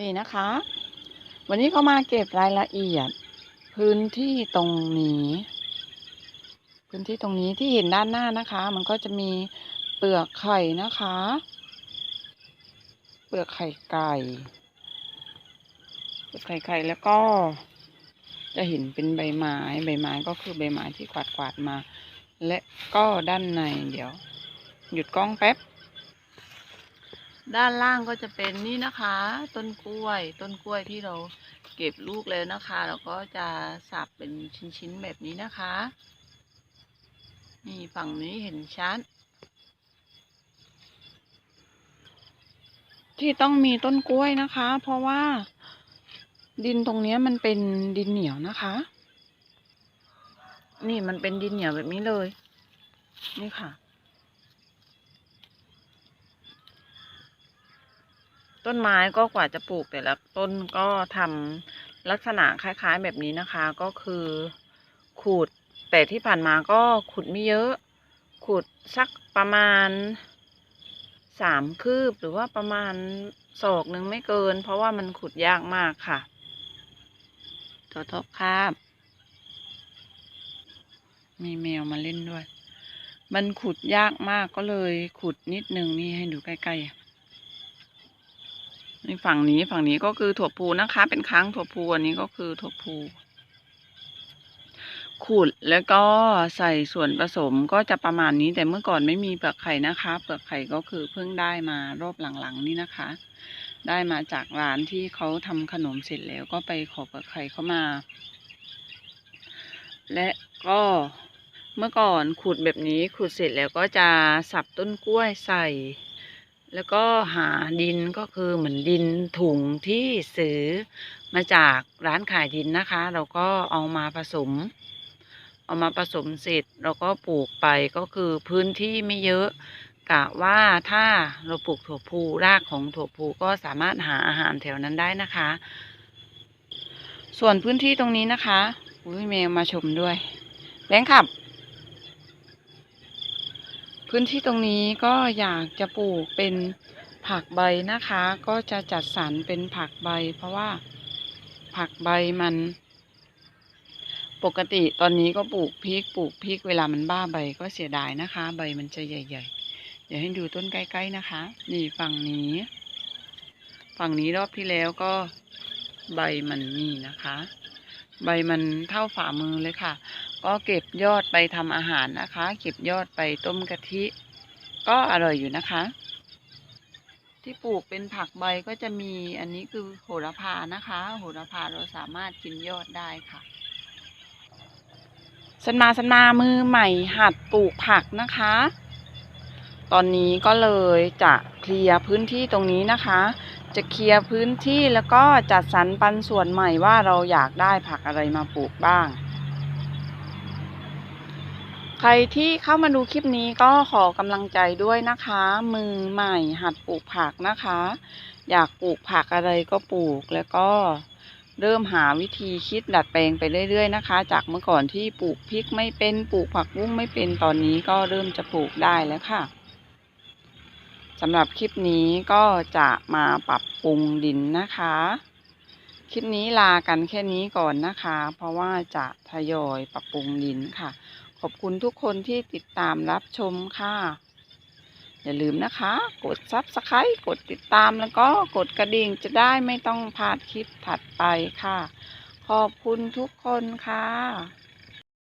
นี่นะคะ วันนี้เขามาเก็บรายละเอียด พื้นที่ตรงนี้ พื้นที่ตรงนี้ที่เห็นด้านหน้านะคะ มันก็จะมีเปลือกไข่นะคะ เปลือกไข่ไก่เปลือกไข่ไก่แล้วก็ จะเห็นเป็นใบไม้ใบไม้ก็คือใบไม้ที่กวาดกวาดมา และก็ด้านในเดี๋ยว หยุดกล้องแป๊บ ด้านล่างก็จะเป็นนี่นะคะ ต้นกล้วย ต้นกล้วยที่เราเก็บลูกแล้วนะคะ เราก็จะสับเป็นชิ้นๆแบบนี้นะคะ นี่ฝั่งนี้เห็นชัดที่ต้องมีต้นกล้วยนะคะ เพราะว่า ดินตรงนี้มันเป็นดินเหนียวนะคะ นี่มันเป็นดินเหนียวแบบนี้เลย นี่ค่ะ ต้นไม้ก็กว่าจะปลูกแต่ละต้นก็ทำลักษณะคล้าย ๆ แบบนี้นะคะ ก็คือขุดแต่ที่ผ่านมาก็ขุดไม่เยอะขุดสักประมาณสามคืบหรือว่าประมาณศอกหนึ่งไม่เกิน เพราะว่ามันขุดยากมากค่ะตัวทบคาบ มีแมวมาเล่นด้วย มันขุดยากมากก็เลยขุดนิดนึงนี่ให้ดูใกล้ๆ ในฝั่งนี้ฝั่งนี้ก็คือถั่วพูนะคะ เป็นค้างถั่วพูอันนี้ก็คือถั่วพูขูดแล้วก็ใส่ส่วนผสมก็จะประมาณนี้แต่เมื่อก่อนไม่มีเปลือกไข่นะคะ เปลือกไข่ก็คือเพิ่งได้มารอบหลังๆนี่นะคะ ได้มาจากร้านที่เขาทำขนมเสร็จแล้วก็ไปขอเปลือกไข่เข้ามา และก็เมื่อก่อนขุดแบบนี้ขุดเสร็จแล้วก็จะสับต้นกล้วยใส่ แล้วก็หาดินก็คือเหมือนดินถุงที่ซื้อมาจากร้านขายดินนะคะ เราก็เอามาผสม เอามาผสมเสร็จเราก็ปลูกไปก็คือพื้นที่ไม่เยอะกะว่าถ้าเราปลูกถั่วพูรากของถั่วพูก็สามารถหาอาหารแถวนั้นได้นะคะ ส่วนพื้นที่ตรงนี้นะคะอุ้ยแมวมาชมด้วยแบงค์ขับ พื้นที่ตรงนี้ก็อยากจะปลูกเป็นผักใบนะคะ ก็จะจัดสรรเป็นผักใบ เพราะว่าผักใบมัน ปกติตอนนี้ก็ปลูกพริกปลูกพริกเวลามันบ้าใบก็เสียดายนะคะ ใบมันจะใหญ่ๆเดี๋ยวให้ดูต้นใกล้ๆนะคะ นี่ฝั่งนี้ ฝั่งนี้รอบที่แล้วก็ใบมันนี่นะคะ ใบมันเท่าฝ่ามือเลยค่ะ ก็เก็บยอดไปทำอาหารนะคะ เก็บยอดไปต้มกะทิ ก็อร่อยอยู่นะคะ ที่ปลูกเป็นผักใบก็จะมีอันนี้คือโหระพานะคะ โหระพาเราสามารถกินยอดได้ค่ะสันมาสันมามือใหม่หัดปลูกผักนะคะ ตอนนี้ก็เลยจะเคลียร์พื้นที่ตรงนี้นะคะ จะเคลียร์พื้นที่แล้วก็จัดสรรปันส่วนใหม่ว่าเราอยากได้ผักอะไรมาปลูกบ้าง ใครที่เข้ามาดูคลิปนี้ก็ขอกำลังใจด้วยนะคะ มือใหม่หัดปลูกผักนะคะ อยากปลูกผักอะไรก็ปลูกแล้วก็เริ่มหาวิธีคิดดัดแปลงไปเรื่อยๆนะคะ จากเมื่อก่อนที่ปลูกพริกไม่เป็นปลูกผักบุ้งไม่เป็นตอนนี้ก็เริ่มจะปลูกได้แล้วค่ะสำหรับคลิปนี้ก็จะมาปรับปรุงดินนะคะ ลิปนี้ลากันแค่นี้ก่อนนะคะ เพราะว่าจะทยอยปรับปรุงดินค่ะ ขอบคุณทุกคนที่ติดตามรับชมค่ะ อย่าลืมนะคะ กดซับสไครต์กดติดตามแล้วก็กดกระดิ่งจะได้ไม่ต้องพลาดคลิปถัดไปค่ะ ขอบคุณทุกคนค่ะ